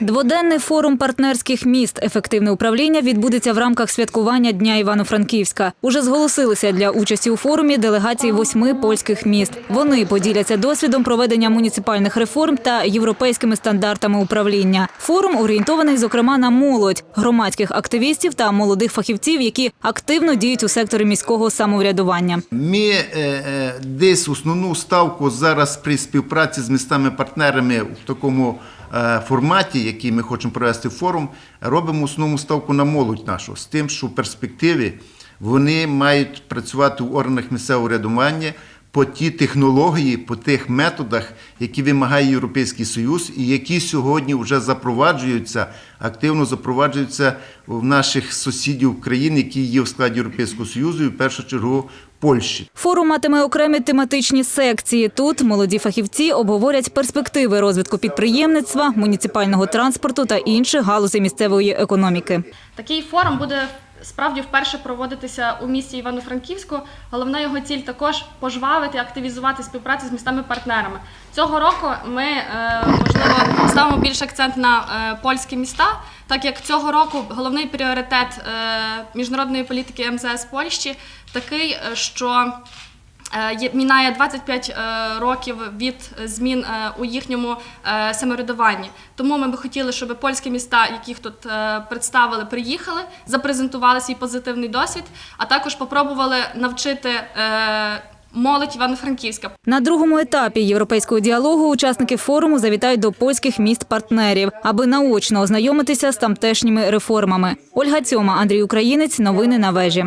Дводенний форум партнерських міст Ефективне управління відбудеться в рамках святкування Дня Івано-Франківська. Уже зголосилися для участі у форумі делегації восьми польських міст. Вони поділяться досвідом проведення муніципальних реформ та європейськими стандартами управління. Форум орієнтований, зокрема, на молодь, громадських активістів та молодих фахівців, які активно діють у секторі міського самоврядування. Ми е, е, десь основну ставку зараз при співпраці з містами-партнерами в такому е, форматі, який ми хочемо провести форум, робимо основну ставку на молодь нашу з тим, що в перспективі вони мають працювати в органах місцевого рядування по ті технології, по тих методах, які вимагає Європейський Союз, і які сьогодні вже запроваджуються, активно запроваджуються в наших сусідів країн, які є в складі Європейського Союзу, і в першу чергу Польщі. Форум матиме окремі тематичні секції. Тут молоді фахівці обговорять перспективи розвитку підприємництва, муніципального транспорту та інших галузей місцевої економіки. Такий форум буде справді вперше проводитися у місті Івано-Франківську. Головна його ціль також пожвавити, активізувати співпрацю з містами-партнерами. Цього року ми е, можливо ставимо більше акцент на е, польські міста, так як цього року головний пріоритет е, міжнародної політики МЗС Польщі такий, що Мінає 25 е, років від змін е, у їхньому е, самоврядуванні. Тому ми би хотіли, щоб польські міста, яких тут е, представили, приїхали, запрезентували свій позитивний досвід, а також попробували навчити е, молодь Івано-Франківська. На другому етапі європейського діалогу учасники форуму завітають до польських міст-партнерів, аби наочно ознайомитися з тамтешніми реформами. Ольга Цьома, Андрій Українець. Новини на вежі.